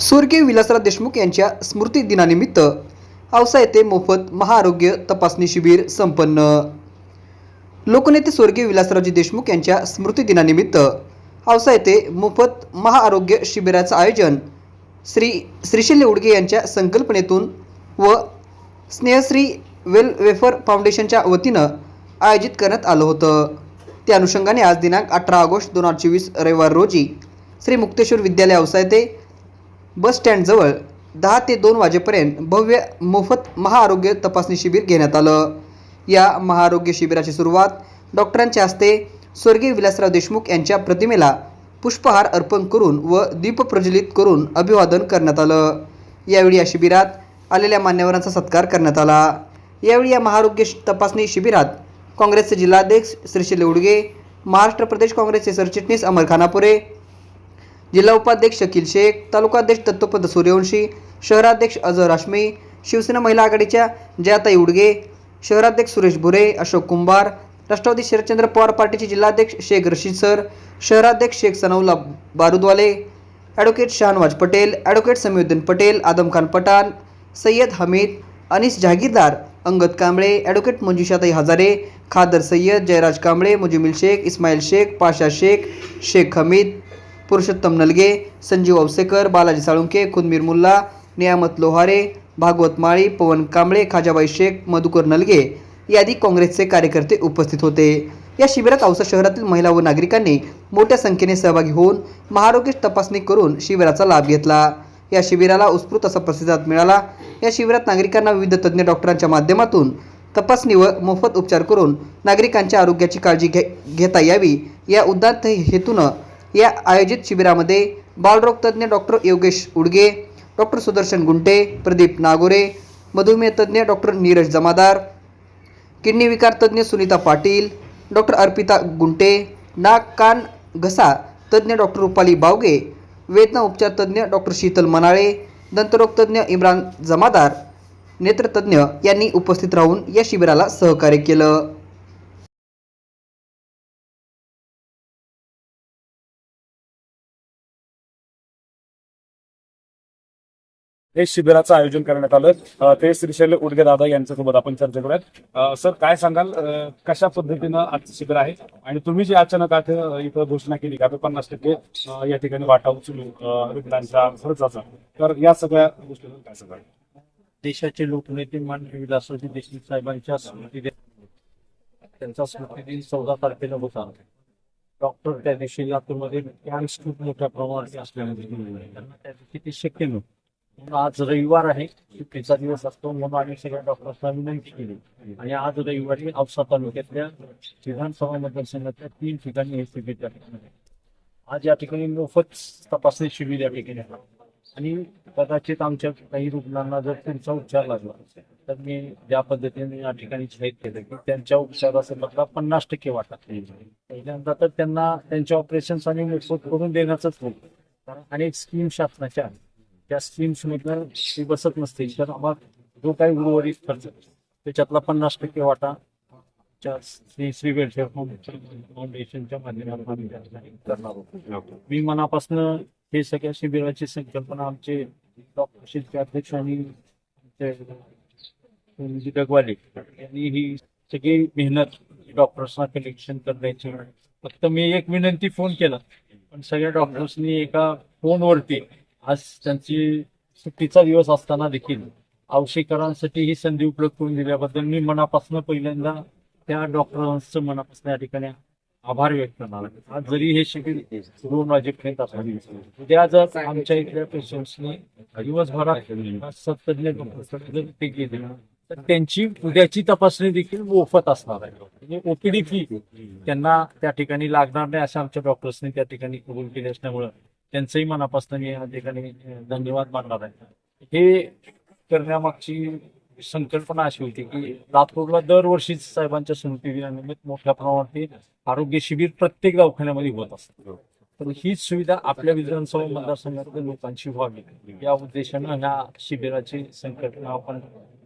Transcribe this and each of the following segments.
स्वर्गीय विलासराव देशमुख यांच्या स्मृती दिनानिमित्त औसा येथे मोफत महाआरोग्य तपासणी शिबिर संपन्न. लोकनेते स्वर्गीय विलासरावजी देशमुख यांच्या स्मृती दिनानिमित्त औसा येथे मोफत महाआरोग्य शिबिराचं आयोजन श्री श्रीशैल्य उडगे यांच्या संकल्पनेतून व स्नेहश्री वेल वेफर फाउंडेशनच्या वतीनं आयोजित करण्यात आलं होतं. त्या अनुषंगाने आज दिनांक अठरा ऑगस्ट दोन हजार चोवीस रविवार रोजी श्री मुक्तेश्वर विद्यालय औसा येथे बस स्टँडजवळ दहा ते दोन वाजेपर्यंत भव्य मोफत महाआरोग्य तपासणी शिबिर घेण्यात आलं. या महाआरोग्य शिबिराची सुरुवात डॉक्टरांच्या हस्ते स्वर्गीय विलासराव देशमुख यांच्या प्रतिमेला पुष्पहार अर्पण करून व दीप प्रज्वलित करून अभिवादन करण्यात आलं. यावेळी या शिबिरात आलेल्या मान्यवरांचा सत्कार करण्यात आला. यावेळी या महाआरोग्य तपासणी शिबिरात काँग्रेसचे जिल्हाध्यक्ष श्रीशैल उडगे महाराष्ट्र प्रदेश काँग्रेसचे सरचिटणीस अमर खानापुरे जिल्हा उपाध्यक्ष शकील शेख तालुकाध्यक्ष दत्तोपंत सूर्यवंशी शहराध्यक्ष अजहर हाशमी शिवसेना महिला आघाडीच्या जयाताई उडगे शहराध्यक्ष सुरेश भुरे अशोक कुंभार राष्ट्रवादी शरदचंद्र पवार पार्टीचे जिल्हाध्यक्ष शेख रशीद सर शहराध्यक्ष Sheikh Sanaula Barudwale advocate Shahnawaz Patel advocate Samiuddin Patel Adam Khan Pathan Sayyed Hameed Anis Jahagirdar Angad Kamble advocate मंजुषाताई Hazare Khadar Sayyed Jayraj Kamble Mujmil Sheikh Ismail Sheikh Pasha Sheikh Sheikh Hamid Purushottam नलगे Sanjeev Awasekar Balaji Salunke Khudmir Mulla Niyamat Lohare Bhagwat Mali Pawan Kamble Khajabai Sheikh Madhukar नलगे यादी काँग्रेसचे कार्यकर्ते उपस्थित होते. या शिबिरात औसा शहरातील महिला व नागरिकांनी मोठ्या संख्येने सहभागी होऊन महारोग्य तपासणी करून शिबिराचा लाभ घेतला. या शिबिराला उत्स्फूर्त असा प्रतिसाद मिळाला. या शिबिरात नागरिकांना विविध तज्ज्ञ डॉक्टरांच्या माध्यमातून तपासणी व मोफत उपचार करून नागरिकांच्या आरोग्याची काळजी घे घेता यावी. या उदात्त हेतूनं या आयोजित शिबिरामध्ये बालरोग तज्ज्ञ डॉक्टर योगेश उडगे डॉक्टर सुदर्शन गुंटे प्रदीप नागोरे मधुमेह तज्ज्ञ डॉक्टर नीरज जमादार किडनी विकार तज्ज्ञ सुनीता पाटील डॉक्टर अर्पिता गुंटे नाक कान घसा तज्ज्ञ डॉक्टर रुपाली बावगे वेदना उपचार तज्ज्ञ डॉक्टर शीतल मनाळे दंतरोग तज्ज्ञ इम्रान जमादार नेत्रतज्ञ यांनी उपस्थित राहून या शिबिराला सहकार्य केलं. हे शिबिराचं आयोजन करण्यात आलं. ते श्रीशैल उडगे दादा यांच्यासोबत आपण चर्चा करूयात. सर काय सांगाल? कशा पद्धतीनं आजचं शिबिर आहे? आणि तुम्ही जी अचानक आता इथं घोषणा केली का पन्नास टक्के या ठिकाणी वाटा उचलू रुग्णांचा खर्चाचा तर या सगळ्या गोष्टीवर काय सांगाल? देशाचे लोकनेते माननीय विलासरावजी देशमुख साहेबांच्या स्मृती दिन त्यांचा स्मृती दिन चौदा तारखेला होता डॉक्टर त्या दिवशी लातूरमध्ये कॅन्स खूप मोठ्या प्रमाणात असल्यामुळे त्यांना त्या दिवशी ते शक्य नव्हतं. आज रविवार आहे. सुट्टीचा दिवस असतो म्हणून आम्ही सगळ्या डॉक्टर्सना विनंती केली. आणि आज रविवारी औसा तालुक्यातल्या विधानसभा मतदारसंघातल्या तीन ठिकाणी हे शिबिर त्या ठिकाणी आज या ठिकाणी मोफत तपासणी शिबिर या ठिकाणी आणि कदाचित आमच्या काही रुग्णांना जर त्यांचा उपचार लागला तर मी ज्या पद्धतीने या ठिकाणी जाहीर केलं की त्यांच्या उपचारासंबंधात पन्नास टक्के वाटत पहिल्यांदा तर त्यांना त्यांच्या ऑपरेशन आणि मोफत करून देण्याचंच होतं कारण अनेक स्कीम शासनाच्या आहेत. त्या स्कीम्समधनं ती बसत नसते. तर आम्हाला जो काही उर्वरित खर्च त्याच्यातला पन्नास टक्के वाटा च्या श्री श्री वेलफेअर फाउंडेशनच्या माध्यमातून आम्ही त्या ठिकाणी करणार मी मनापासून हे सगळ्या शिबिराची संकल्पना आमचे डॉक्टर शिल्पे अध्यक्ष आणि आमचे डगवाले यांनी ही सगळी मेहनत डॉक्टर्सना कलेक्शन करण्याची फक्त मी एक विनंती फोन केला पण सगळ्या डॉक्टर्सनी एका फोनवरती आज त्यांची सुट्टीचा दिवस असताना देखील औषधीकरांसाठी ही संधी उपलब्ध करून दिल्याबद्दल मी मनापासून पहिल्यांदा त्या डॉक्टरांचं मनापासून या ठिकाणी आभार व्यक्त करणार आज जरी हे शिबिर दोन वाजेपर्यंत उद्या जर आमच्या इथल्या पेशंट्सनी दिवसभरात सत्तज्ञ डॉक्टर जर ते गेले तर त्यांची उद्याची तपासणी देखील मोफत असणार आहे. म्हणजे ओपीडी फी त्यांना त्या ठिकाणी लागणार नाही असं आमच्या डॉक्टर्सनी त्या ठिकाणी कबूल केली असल्यामुळं त्यांचंही मनापासून मी या ठिकाणी धन्यवाद मानणार आहे. हे करण्यामागची संकल्पना अशी होती की लातूरला दरवर्षी साहेबांच्या स्मृती दिनानिमित्त मोठ्या प्रमाणात आरोग्य शिबिर प्रत्येक दवाखान्यामध्ये होत असतं. तर हीच सुविधा आपल्या विधानसभा मतदारसंघातल्या लोकांची व्हावी. या उद्देशानं ह्या शिबिराची संकल्पना आपण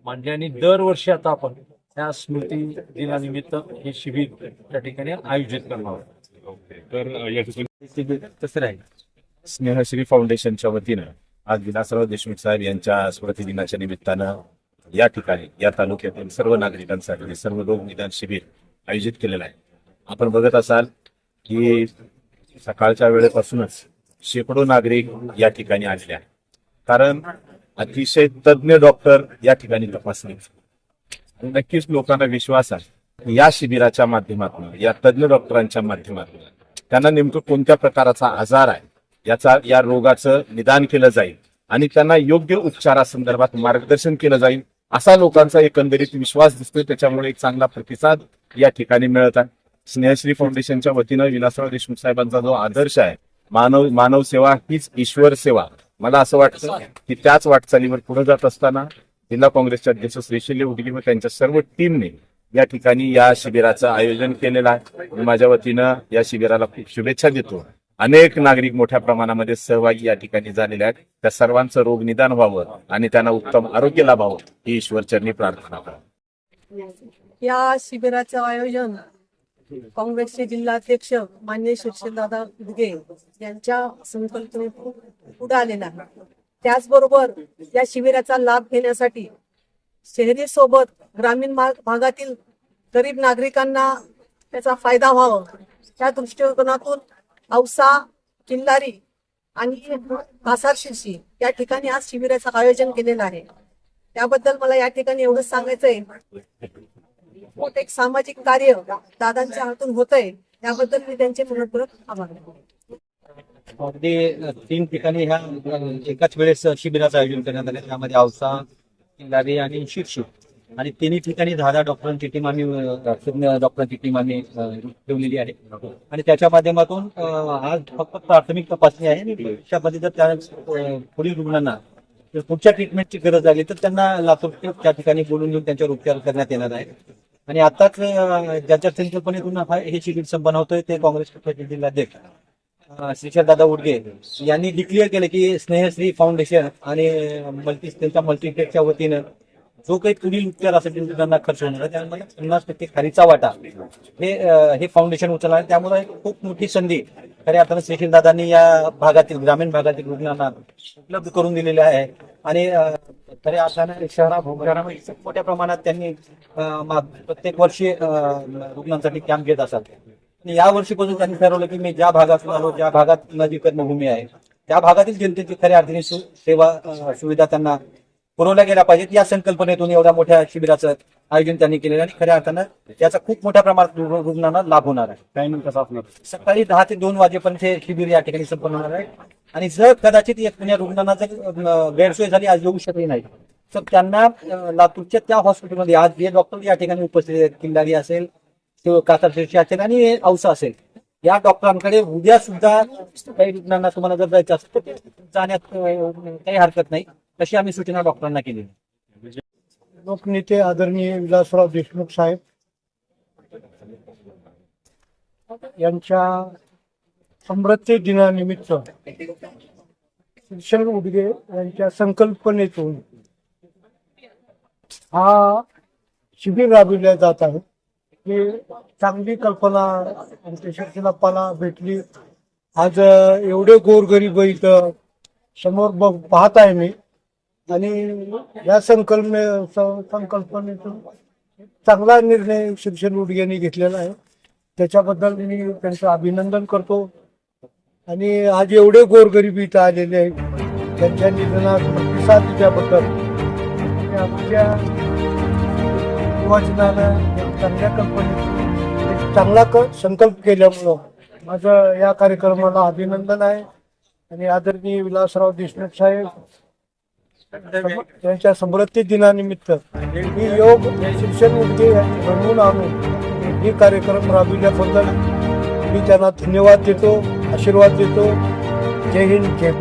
मांडली आणि दरवर्षी आता आपण त्या स्मृती दिनानिमित्त हे शिबिर त्या ठिकाणी आयोजित करणार आहोत. तर कसं राहील. स्नेहश्री फाउंडेशनच्या वतीनं आज विलासराव देशमुख साहेब यांच्या स्मृतिदिनाच्या निमित्तानं या ठिकाणी या तालुक्यातील सर्व नागरिकांसाठी सर्व रोग निदान शिबिर आयोजित केलेलं आहे. आपण बघत असाल की सकाळच्या वेळेपासूनच शेकडो नागरिक या ठिकाणी आलेले आहेत. कारण अतिशय तज्ज्ञ डॉक्टर या ठिकाणी तपासणी नक्कीच लोकांना विश्वास आहे या शिबिराच्या माध्यमातून या तज्ज्ञ डॉक्टरांच्या माध्यमातून त्यांना नेमकं कोणत्या प्रकाराचा आजार आहे याचा या रोगाचं निदान केलं जाईल आणि त्यांना योग्य उपचारासंदर्भात मार्गदर्शन केलं जाईल असा लोकांचा एकंदरीत विश्वास दिसतोय. त्याच्यामुळे एक चांगला प्रतिसाद या ठिकाणी मिळत आहे. स्नेहश्री फाउंडेशनच्या वतीनं विलासराव देशमुख साहेबांचा जो आदर्श आहे मानव मानव सेवा हीच ईश्वर सेवा. मला असं वाटतं की त्याच वाटचालीवर पुढे जात असताना जिल्हा काँग्रेसचे अध्यक्ष श्रीशल्य उदगी व त्यांच्या सर्व टीमने या ठिकाणी या शिबिराचं आयोजन केलेलं आहे. मी माझ्या वतीनं या शिबिराला खूप शुभेच्छा देतो. अनेक नागरिक मोठ्या प्रमाणामध्ये सहभागी या ठिकाणी झालेले आहेत. त्या सर्वांचं रोग निदान व्हावं आणि त्यांना उत्तम आरोग्य लाभावं ही ईश्वरचरणी प्रार्थना या शिबिराचं आयोजन काँग्रेसचे जिल्हाध्यक्ष मान्य शिरशेदादा उदगे यांच्या संकल्पनेतून पुढे आलेला आहे. त्याचबरोबर या शिबिराचा लाभ घेण्यासाठी शहरी सोबत ग्रामीण भाग- भागातील गरीब नागरिकांना त्याचा फायदा व्हावा. त्या दृष्टिकोनातून औसा किल्लारी आणि कासार शिरशी या ठिकाणी आज शिबिराचं आयोजन केलेलं आहे. त्याबद्दल मला या ठिकाणी एवढंच सांगायचं आहे एक सामाजिक कार्य दादांच्या हातून होत आहे त्याबद्दल मी त्यांचे मनपूर्वक आभार अगदी तीन ठिकाणी ह्या एकाच वेळेस शिबिराचं आयोजन करण्यात आले. त्यामध्ये औसा किल्लारी आणि शिरशी. आणि तिन्ही ठिकाणी दहा दहा डॉक्टरांची टीम आम्ही तज्ञ डॉक्टरांची टीम आम्ही ठेवलेली आहे. आणि त्याच्या माध्यमातून आज फक्त प्राथमिक तपासणी आहे भविष्यामध्ये जर त्या पुढील रुग्णांना जर पुढच्या ट्रीटमेंटची गरज लागली तर त्यांना लातूर त्या ठिकाणी बोलून घेऊन त्यांच्यावर उपचार करण्यात येणार आहे. आणि आताच ज्याच्या संकल्पनेतून हे शिबिर संपन्न होतोय ते काँग्रेस जिल्हाध्यक्ष श्रीशर दादा उडगे यांनी डिक्लेअर केलं की स्नेहश्री फाउंडेशन आणि मल्टी त्यांच्या मल्टीटेकच्या वतीनं जो काही पुढील उपचार असेल त्यांना खर्च होणार आहे त्यामध्ये पन्नास टक्के खारीचा वाटा. हे हे फाउंडेशन उचलणार आहे. त्यामुळे खूप मोठी संधी खऱ्या अर्थानं श्रीशील दादांनी या भागातील ग्रामीण भागातील रुग्णांना उपलब्ध करून दिलेली आहे. आणि खऱ्या अर्थानं शहरा शहरामध्ये खूप मोठ्या प्रमाणात त्यांनी प्रत्येक वर्षी रुग्णांसाठी कॅम्प घेत असतात. आणि या वर्षीपासून त्यांनी ठरवलं की मी ज्या भागातून आलो ज्या भागात माझी कर्मभूमी आहे त्या भागातील जनतेची खऱ्या अर्थाने सेवा सुविधा त्यांना पुरवल्या गेल्या पाहिजेत. या संकल्पनेतून एवढ्या मोठ्या शिबिराचं आयोजन त्यांनी केलेलं आणि खऱ्या अर्थानं याचा खूप मोठ्या प्रमाणात रुग्ण- रुग्णांना लाभ होणार आहे. टायमिंग कसा असणार? सकाळी दहा ते दोन वाजेपर्यंत हे शिबिर या ठिकाणी संपन्न होणार आहे. आणि जर कदाचित पुण्या रुग्णांना जर गैरसोय झाली आज येऊ शकली नाही तर त्यांना लातूरच्या त्या हॉस्पिटलमध्ये आज जे डॉक्टर या ठिकाणी उपस्थित आहेत किल्लारी असेल किंवा कासार शिरशी असेल आणि औसा असेल या डॉक्टरांकडे उद्या सुद्धा काही रुग्णांना तुम्हाला जर जायचं असेल तर जाण्यात काही हरकत नाही. तशी आम्ही सूचना डॉक्टरांना केली. लोकनेते आदरणीय विलासराव देशमुख साहेब यांच्या समृद्धी दिनानिमित्त शिक्षण उडगे यांच्या संकल्पनेतून हा शिबिर राबविल्या जात आहे. ही चांगली कल्पना आमच्या शिक्षणाप्पाला भेटली. आज एवढे गोरगरीब इथं समोर बघ पाहत आहे मी. आणि या संकल्पने संकल्पनेतून चांगला निर्णय शिक्षण उडग्यांनी घेतलेला आहे. त्याच्याबद्दल मी त्यांचं अभिनंदन करतो. आणि आज एवढे गोरगरीब इथं आलेले आहेत. त्यांच्या निधनात प्रतिसाद दिल्याबद्दल आमच्या युवजनानं चांगल्या कल्पनेतून एक चांगला क संकल्प केल्यामुळं माझं या कार्यक्रमाला अभिनंदन आहे. आणि आदरणीय विलासराव देशमुख साहेब त्यांच्या समृद्धी दिनानिमित्त ही योग शिक्षण उद्गे घडवून आणून ही कार्यक्रम राबविल्याबद्दल मी त्यांना धन्यवाद देतो आशीर्वाद देतो. जय हिंद जय